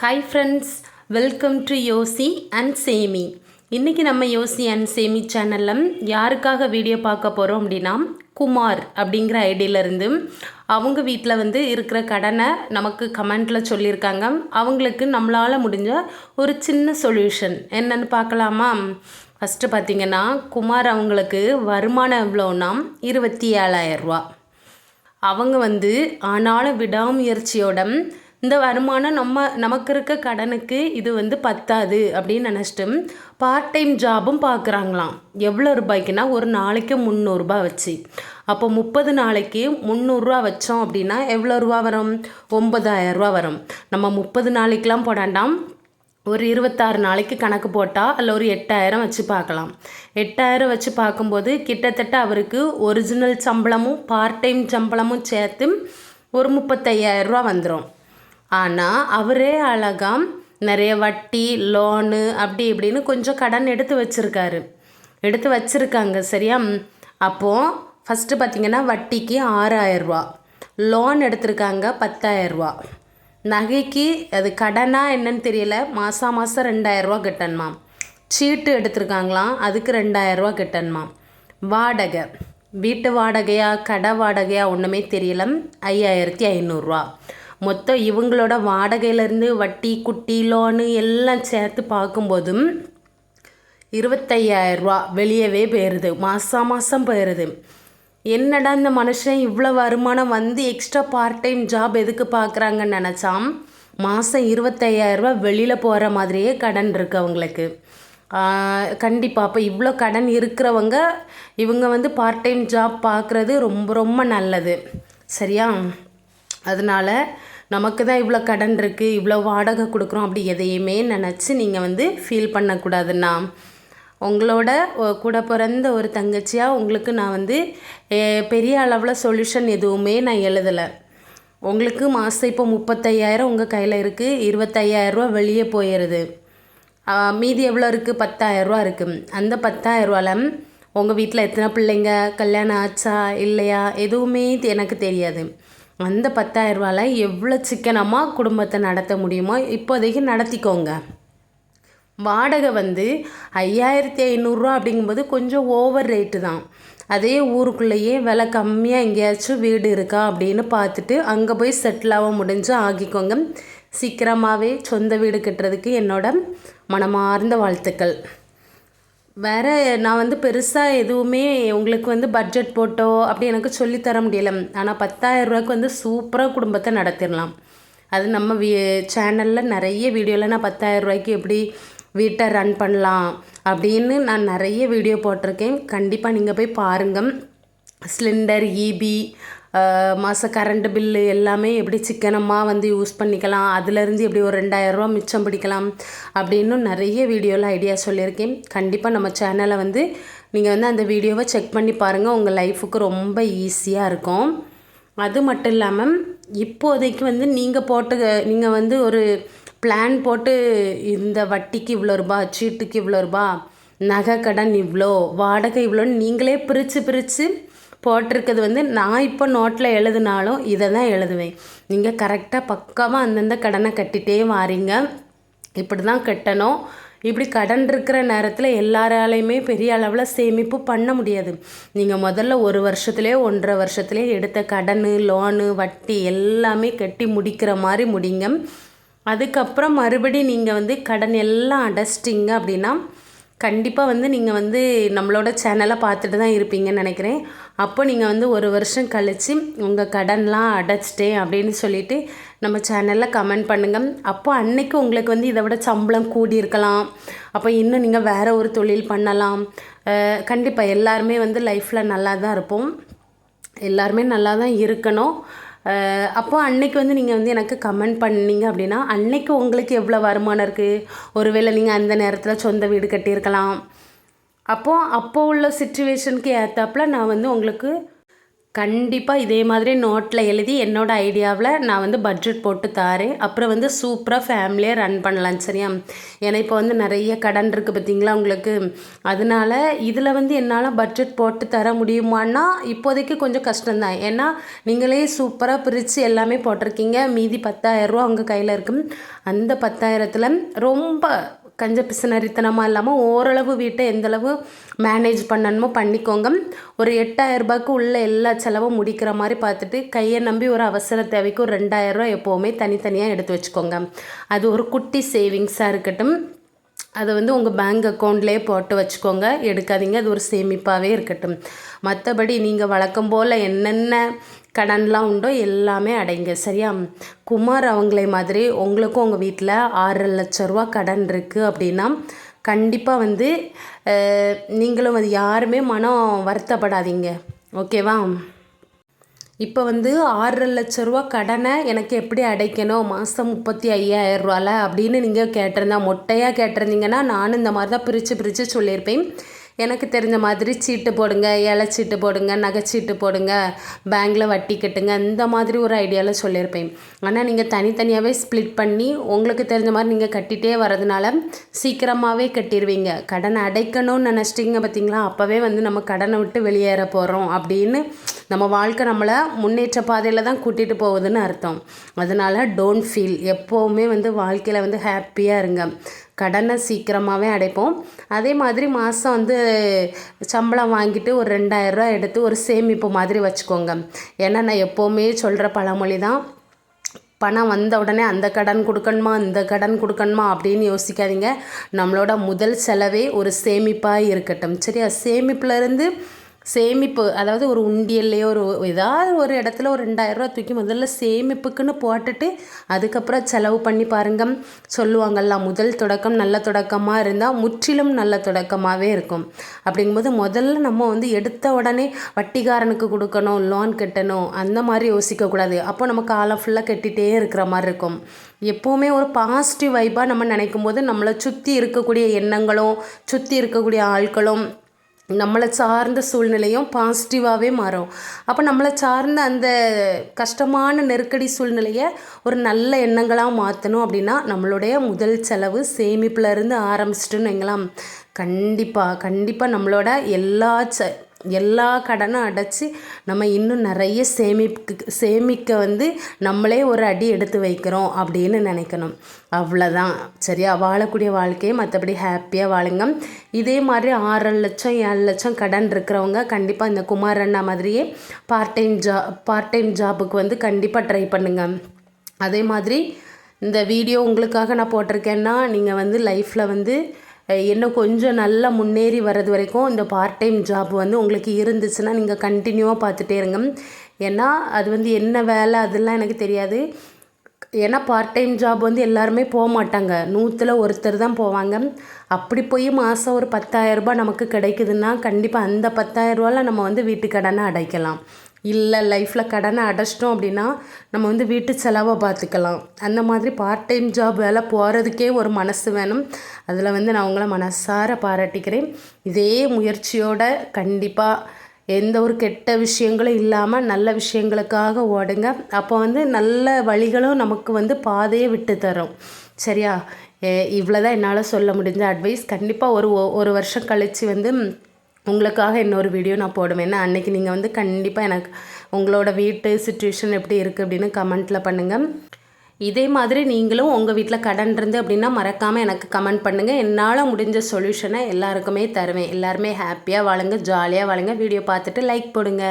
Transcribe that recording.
Hi friends welcome to யோசி and சேமி இன்றைக்கி நம்ம யோசி அண்ட் சேமி சேனலில் யாருக்காக வீடியோ பார்க்க போகிறோம் அப்படின்னா குமார் அப்படிங்கிற ஐடியிலேருந்து அவங்க வீட்டில் வந்து இருக்கிற கடனை நமக்கு கமெண்ட்டில் சொல்லியிருக்காங்க. அவங்களுக்கு நம்மளால் முடிஞ்ச ஒரு சின்ன சொல்யூஷன் என்னென்னு பார்க்கலாமா? ஃபஸ்ட்டு பார்த்தீங்கன்னா குமார் அவங்களுக்கு வருமானம் எவ்வளோன்னா இருபத்தி ஏழாயிரரூவா அவங்க வந்து ஆனாலும் விடாமுயற்சியோட இந்த வருமானம் நம்ம நமக்கு இருக்க கடனுக்கு இது வந்து பத்தாது அப்படின்னு நினச்சிட்டு பார்ட் டைம் ஜாபும் பார்க்குறாங்களாம் எவ்வளோ ரூபாய்க்குன்னா ஒரு நாளைக்கு முந்நூறுரூபா வச்சு. அப்போ முப்பது நாளைக்கு முந்நூறுரூவா வச்சோம் அப்படின்னா எவ்வளோ ரூபா வரும்? ஒம்பதாயிரரூவா வரும். நம்ம முப்பது நாளைக்கெலாம் போடாண்டாம் ஒரு இருபத்தாறு நாளைக்கு கணக்கு போட்டால் அதில் ஒரு எட்டாயிரம் வச்சு பார்க்கலாம். எட்டாயிரம் வச்சு பார்க்கும்போது கிட்டத்தட்ட அவருக்கு ஒரிஜினல் சம்பளமும் பார்ட் டைம் சம்பளமும் சேர்த்து ஒரு முப்பத்தையாயிரரூவா வந்துடும் ஆனால் அவரே அழகாக நிறைய வட்டி லோனு அப்படி இப்படின்னு கொஞ்சம் கடன் எடுத்து வச்சுருக்காரு. எடுத்து வச்சுருக்காங்க சரியா? அப்போது ஃபஸ்ட்டு பார்த்திங்கன்னா வட்டிக்கு ஆறாயிரரூவா லோன் எடுத்திருக்காங்க பத்தாயிரரூவா நகைக்கு அது கடனா என்னன்னு தெரியல மாதம் மாதம் ரெண்டாயிரரூவா கட்டணுமா சீட்டு எடுத்திருக்காங்களாம் அதுக்கு ரெண்டாயிரரூவா கட்டணுமா வாடகை. வீட்டு வாடகையா கடை வாடகையா ஒன்றுமே தெரியல ஐயாயிரத்தி ஐநூறுரூவா மொத்தம் இவங்களோட வாடகையிலேருந்து வட்டி குட்டி லோனு எல்லாம் சேர்த்து பார்க்கும்போதும் இருபத்தையாயிரரூவா வெளியவே போயிடுது மாதம் மாதம் போயிடுது என்னடா இந்த மனுஷன் இவ்வளோ வருமானம் வந்து எக்ஸ்ட்ரா பார்ட் டைம் ஜாப் எதுக்கு பார்க்குறாங்கன்னு நினச்சாம். மாதம் இருபத்தையாயிரரூவா வெளியில் போகிற மாதிரியே கடன் இருக்கு அவங்களுக்கு. கண்டிப்பாக அப்போ இவ்வளோ கடன் இருக்கிறவங்க இவங்க வந்து பார்ட் டைம் ஜாப் பார்க்குறது ரொம்ப ரொம்ப நல்லது. சரியா? அதனால் நமக்கு தான் இவ்வளோ கடன் இருக்குது இவ்வளோ வாடகை கொடுக்குறோம் அப்படி எதையுமே நினச்சி நீங்கள் வந்து ஃபீல் பண்ணக்கூடாதுண்ணா. உங்களோட கூட பிறந்த ஒரு தங்கச்சியாக உங்களுக்கு நான் வந்து பெரிய அளவில் சொல்யூஷன் எதுவுமே நான் எழுதலை. உங்களுக்கு மாதம் இப்போ முப்பத்தையாயிரம் உங்கள் கையில் இருக்குது இருபத்தையாயிரரூவா வெளியே போயிடுது மீதி எவ்வளோ இருக்குது பத்தாயிரரூவா இருக்குது அந்த பத்தாயிரரூவால உங்கள் வீட்டில் எத்தனை பிள்ளைங்க? கல்யாணம் ஆச்சா? இல்லையா? எதுவுமே எனக்கு தெரியாது. அந்த பத்தாயிரரூவால எவ்வளோ சிக்கனமாக குடும்பத்தை நடத்த முடியுமோ இப்போதைக்கு நடத்திக்கோங்க. வாடகை வந்து ஐயாயிரத்தி ஐநூறுரூவா அப்படிங்கும்போது கொஞ்சம் ஓவர் ரேட்டு தான். அதே ஊருக்குள்ளேயே விலை கம்மியாக எங்கேயாச்சும் வீடு இருக்கா அப்படின்னு பார்த்துட்டு அங்கே போய் செட்டில் ஆக முடிஞ்சு ஆகிக்கோங்க. சீக்கிரமாகவே சொந்த வீடு கட்டுறதுக்கு என்னோட மனமார்ந்த வாழ்த்துக்கள். வேறு நான் வந்து பெருசாக எதுவுமே உங்களுக்கு வந்து பட்ஜெட் போட்டோ அப்படி எனக்கு சொல்லித்தர முடியல. ஆனால் பத்தாயிரரூவாய்க்கு வந்து சூப்பராக குடும்பத்தை நடத்திடலாம். அது நம்ம வீ சேனலில் நிறைய வீடியோவில் நான் பத்தாயிரரூவாய்க்கு எப்படி வீட்டை ரன் பண்ணலாம் அப்படின்னு நான் நிறைய வீடியோ போட்டிருக்கேன். கண்டிப்பாக நீங்கள் போய் பாருங்கள் சிலிண்டர் ஈபி மாத கரண்ட்டு பில்லு எல்லாமே எப்படி சிக்கனமாக வந்து யூஸ் பண்ணிக்கலாம் அதுலேருந்து எப்படி ஒரு ரெண்டாயிரரூவா மிச்சம் பிடிக்கலாம் அப்படின்னு நிறைய வீடியோவில் ஐடியா சொல்லியிருக்கேன். கண்டிப்பாக நம்ம சேனலை வந்து நீங்கள் வந்து அந்த வீடியோவை செக் பண்ணி பாருங்கள் உங்கள் லைஃபுக்கு ரொம்ப ஈஸியாக இருக்கும். அது மட்டும் இல்லாமல் இப்போதைக்கு வந்து நீங்கள் போட்டு நீங்கள் வந்து ஒரு பிளான் போட்டு இந்த வட்டிக்கு இவ்வளோ ரூபா சீட்டுக்கு இவ்வளோ ரூபா நகை கடன் இவ்வளோ வாடகை இவ்வளோன்னு நீங்களே பிரித்து பிரித்து போட்டிருக்கிறது வந்து நான் இப்போ நோட்டில் எழுதினாலும் இதை தான் எழுதுவேன். நீங்கள் கரெக்டாக பக்காவாக அந்தந்த கடனை கட்டிகிட்டே வாரீங்க. இப்படி தான் கட்டணும். இப்படி கடன் இருக்கிற நேரத்தில் எல்லாராலையுமே பெரிய அளவில் சேமிப்பு பண்ண முடியாது. நீங்கள் முதல்ல ஒரு வருஷத்துலேயே ஒன்றரை வருஷத்துலேயே எடுத்த கடன் லோனு வட்டி எல்லாமே கட்டி முடிக்கிற மாதிரி முடிங்க. அதுக்கப்புறம் மறுபடி நீங்கள் வந்து கடன் எல்லாம் அடைச்சிட்டிங்க அப்படின்னா கண்டிப்பாக வந்து நீங்கள் வந்து நம்மளோட சேனலை பார்த்துட்டு தான் இருப்பீங்கன்னு நினைக்கிறேன். அப்போ நீங்கள் வந்து ஒரு வருஷம் கழித்து உங்கள் கடன்லாம் அடைச்சிட்டேன் அப்படின்னு சொல்லிவிட்டு நம்ம சேனலில் கமெண்ட் பண்ணுங்கள் அப்போ அன்னைக்கு உங்களுக்கு வந்து இதை விட சம்பளம் கூடியிருக்கலாம். அப்போ இன்னும் நீங்கள் வேறு ஒரு தொழில் பண்ணலாம். கண்டிப்பாக எல்லாருமே வந்து லைஃப்பில் நல்லா தான் இருப்போம். எல்லாருமே நல்லா தான் இருக்கணும். அப்போ அன்னைக்கு வந்து நீங்கள் வந்து எனக்கு கமெண்ட் பண்ணீங்க அப்படின்னா அன்னைக்கு உங்களுக்கு எவ்வளோ வருமானம் இருக்குது ஒருவேளை நீங்கள் அந்த நேரத்தில் சொந்த வீடு கட்டியிருக்கலாம். அப்போது அப்போ உள்ள சுச்சுவேஷனுக்கு ஏற்றாப்புல நான் வந்து உங்களுக்கு கண்டிப்பாக இதே மாதிரி நோட்டில் எழுதி என்னோட ஐடியாவில் நான் வந்து பட்ஜெட் போட்டு தாரேன். அப்புறம் வந்து சூப்பராக ஃபேமிலியாக ரன் பண்ணலாம் சரியா? ஏன்னா இப்போ வந்து நிறைய கடன் இருக்குது பார்த்தீங்களா உங்களுக்கு? அதனால இதில் வந்து என்னால் பட்ஜெட் போட்டு தர முடியுமான்னா இப்போதைக்கு கொஞ்சம் கஷ்டம்தான். ஏன்னா நீங்களே சூப்பராக பிரித்து எல்லாமே போட்டிருக்கீங்க. மீதி பத்தாயிரரூவா உங்கள் கையில் இருக்கும். அந்த பத்தாயிரத்தில் ரொம்ப கஞ்ச பிசுனரித்தனமாக இல்லாமல் ஓரளவு வீட்டை எந்தளவு மேனேஜ் பண்ணணுமோ பண்ணிக்கோங்க. ஒரு எட்டாயிரரூபாய்க்கு உள்ள எல்லா செலவும் முடிக்கிற மாதிரி பார்த்துட்டு கையை நம்பி ஒரு அவசர தேவைக்கு ஒரு ரெண்டாயிரரூவா எப்போவுமே தனித்தனியாக எடுத்து வச்சுக்கோங்க. அது ஒரு குட்டி சேவிங்ஸாக இருக்கட்டும். அதை வந்து உங்கள் பேங்க் அக்கௌண்ட்லேயே போட்டு வச்சுக்கோங்க. எடுக்காதீங்க அது ஒரு சேமிப்பாகவே இருக்கட்டும். மற்றபடி நீங்கள் வழக்கம் போல் என்னென்ன கடன்லாம் உண்டோ எல்லாமே அடைங்க சரியா? குமார் அவங்களே மாதிரி உங்களுக்கும் உங்கள் வீட்டில் ஆறு லட்ச ரூபா கடன் இருக்குது அப்படின்னா கண்டிப்பாக வந்து நீங்களும் வந்து யாருமே மனம் வருத்தப்படாதீங்க. ஓகேவா? இப்போ வந்து ஆறரை லட்ச ரூபா கடனை எனக்கு எப்படி அடைக்கணும்? மாதம் முப்பத்தி ஐயாயிரம் ரூபால அப்படின்னு நீங்கள் கேட்டிருந்தா மொட்டையாக கேட்டிருந்தீங்கன்னா நானும் இந்த மாதிரி தான் பிரித்து பிரித்து சொல்லியிருப்பேன். எனக்கு தெரிஞ்ச மாதிரி சீட்டு போடுங்க இலச்சீட்டு போடுங்க நகைச்சீட்டு போடுங்க பேங்கில் வட்டி கட்டுங்க இந்த மாதிரி ஒரு ஐடியாவில் சொல்லியிருப்பேன். ஆனால் நீங்கள் தனித்தனியாகவே ஸ்ப்ளிட் பண்ணி உங்களுக்கு தெரிஞ்ச மாதிரி நீங்கள் கட்டிகிட்டே வரதுனால சீக்கிரமாகவே கட்டிடுவீங்க கடனை அடைக்கணும்னு நினச்சிட்டிங்க பார்த்தீங்களா அப்போவே வந்து நம்ம கடனை விட்டு வெளியேற போகிறோம் அப்படின்னு நம்ம வாழ்க்கை நம்மளை முன்னேற்ற பாதையில் தான் கூட்டிகிட்டு போகுதுன்னு அர்த்தம். அதனால் டோன்ட் ஃபீல் எப்போவுமே வந்து வாழ்க்கையில் வந்து ஹாப்பியாக இருங்க. கடனை சீக்கிரமாகவே அடைப்போம். அதே மாதிரி மாதம் வந்து சம்பளம் வாங்கிட்டு ஒரு ரெண்டாயிரரூவா எடுத்து ஒரு சேமிப்பு மாதிரி வச்சுக்கோங்க. ஏன்னா நான் எப்போவுமே சொல்கிற பழமொழி தான் பணம் வந்த உடனே அந்த கடன் கொடுக்கணுமா இந்த கடன் கொடுக்கணுமா அப்படின்னு யோசிக்காதீங்க. நம்மளோட முதல் செலவே ஒரு சேமிப்பாக இருக்கட்டும். சரியா? சேமிப்புலேருந்து சேமிப்பு அதாவது ஒரு உண்டியல்லையோ ஒரு ஏதாவது ஒரு இடத்துல ஒரு ரெண்டாயிரரூவா தூக்கி முதல்ல சேமிப்புக்குன்னு போட்டுட்டு அதுக்கப்புறம் செலவு பண்ணி பாருங்க. சொல்லுவாங்கள்ல முதல் தொடக்கம் நல்ல தொடக்கமாக இருந்தால் முற்றிலும் நல்ல தொடக்கமாகவே இருக்கும். அப்படிங்கும்போது முதல்ல நம்ம வந்து எடுத்த உடனே வட்டிகாரனுக்கு கொடுக்கணும் லோன் கட்டணும் அந்த மாதிரி யோசிக்கக்கூடாது அப்போ நம்ம காலம் ஃபுல்லாக கட்டிகிட்டே இருக்கிற மாதிரி இருக்கும். எப்போவுமே ஒரு பாசிட்டிவ் வைப்பாக நம்ம நினைக்கும் போது நம்மளை சுற்றி இருக்கக்கூடிய எண்ணங்களும் சுற்றி இருக்கக்கூடிய ஆட்களும் நம்மளை சார்ந்த சூழ்நிலையும் பாசிட்டிவாகவே மாறும். அப்போ நம்மளை சார்ந்த அந்த கஷ்டமான நெருக்கடி சூழ்நிலையை ஒரு நல்ல எண்ணங்களாக மாற்றணும் அப்படின்னா நம்மளுடைய முதல் செலவு சேமிப்புலேருந்து ஆரம்பிச்சிட்டுன்னு வைங்களாம் கண்டிப்பாக கண்டிப்பாக நம்மளோட எல்லா ச எல்லா கடனும் அடைச்சி நம்ம இன்னும் நிறைய சேமிப்பு சேமிக்க வந்து நம்மளே ஒரு அடி எடுத்து வைக்கிறோம் அப்படின்னு நினைக்கணும். அவ்வளோதான் சரியா வாழக்கூடிய வாழ்க்கையை மற்றபடி ஹாப்பியாக வாழுங்க. இதே மாதிரி ஆறு லட்சம் ஏழு லட்சம் கடன் இருக்கிறவங்க கண்டிப்பாக இந்த குமார் அண்ணா மாதிரியே பார்ட் டைம் ஜா பார்ட் டைம் ஜாபுக்கு வந்து கண்டிப்பாக ட்ரை பண்ணுங்கள் அதே மாதிரி இந்த வீடியோ உங்களுக்காக நான் போட்டிருக்கேன்னா நீங்கள் வந்து லைஃப்பில் வந்து இன்னும் கொஞ்சம் நல்லா முன்னேறி வர்றது வரைக்கும் இந்த பார்ட் டைம் ஜாப் வந்து உங்களுக்கு இருந்துச்சுன்னா நீங்கள் கண்டினியூவாக பார்த்துட்டே இருங்க. ஏன்னா அது வந்து என்ன வேலை அதெல்லாம் எனக்கு தெரியாது. ஏன்னா பார்ட் டைம் ஜாப் வந்து எல்லாருமே போக மாட்டாங்க. நூற்றில் ஒருத்தர் தான் போவாங்க. அப்படி போய் மாதம் ஒரு பத்தாயிரரூபா நமக்கு கிடைக்குதுன்னா கண்டிப்பாக அந்த பத்தாயிரரூபாவில் நம்ம வந்து வீட்டு கடனை அடைக்கலாம். இல்லை லைஃப்பில் கடனை அடைச்சிட்டோம் அப்படின்னா நம்ம வந்து வீட்டு செலவை பார்த்துக்கலாம். அந்த மாதிரி பார்ட் டைம் ஜாப் வேலை போகிறதுக்கே ஒரு மனசு வேணும். அதில் வந்து நான் உங்களை மனசார பாராட்டிக்கிறேன். இதே முயற்சியோட கண்டிப்பாக எந்த ஒரு கெட்ட விஷயங்களும் இல்லாமல் நல்ல விஷயங்களுக்காக ஓடுங்க. அப்போ வந்து நல்ல வழிகளும் நமக்கு வந்து பாதையை விட்டு தரும். சரியா? இவ்வளோ தான் என்னால் சொல்ல முடிஞ்ச அட்வைஸ் கண்டிப்பாக ஒரு ஒரு வருஷம் கழித்து வந்து உங்களுக்காக இன்னொரு வீடியோ நான் போடுவேன். ஏன்னா அன்றைக்கி நீங்கள் வந்து கண்டிப்பாக எனக்கு உங்களோட வீட்டு சுச்சுவேஷன் எப்படி இருக்குது அப்படின்னு கமெண்ட்டில் பண்ணுங்கள் இதே மாதிரி நீங்களும் உங்கள் வீட்டில் கடன் இருந்து அப்படின்னா மறக்காமல் எனக்கு கமெண்ட் பண்ணுங்கள் என்னால் முடிஞ்ச சொல்யூஷனை எல்லாருக்குமே தருவேன். எல்லாருமே ஹாப்பியாக வாழுங்க ஜாலியாக வாழுங்க. வீடியோ பார்த்துட்டு லைக் போடுங்க.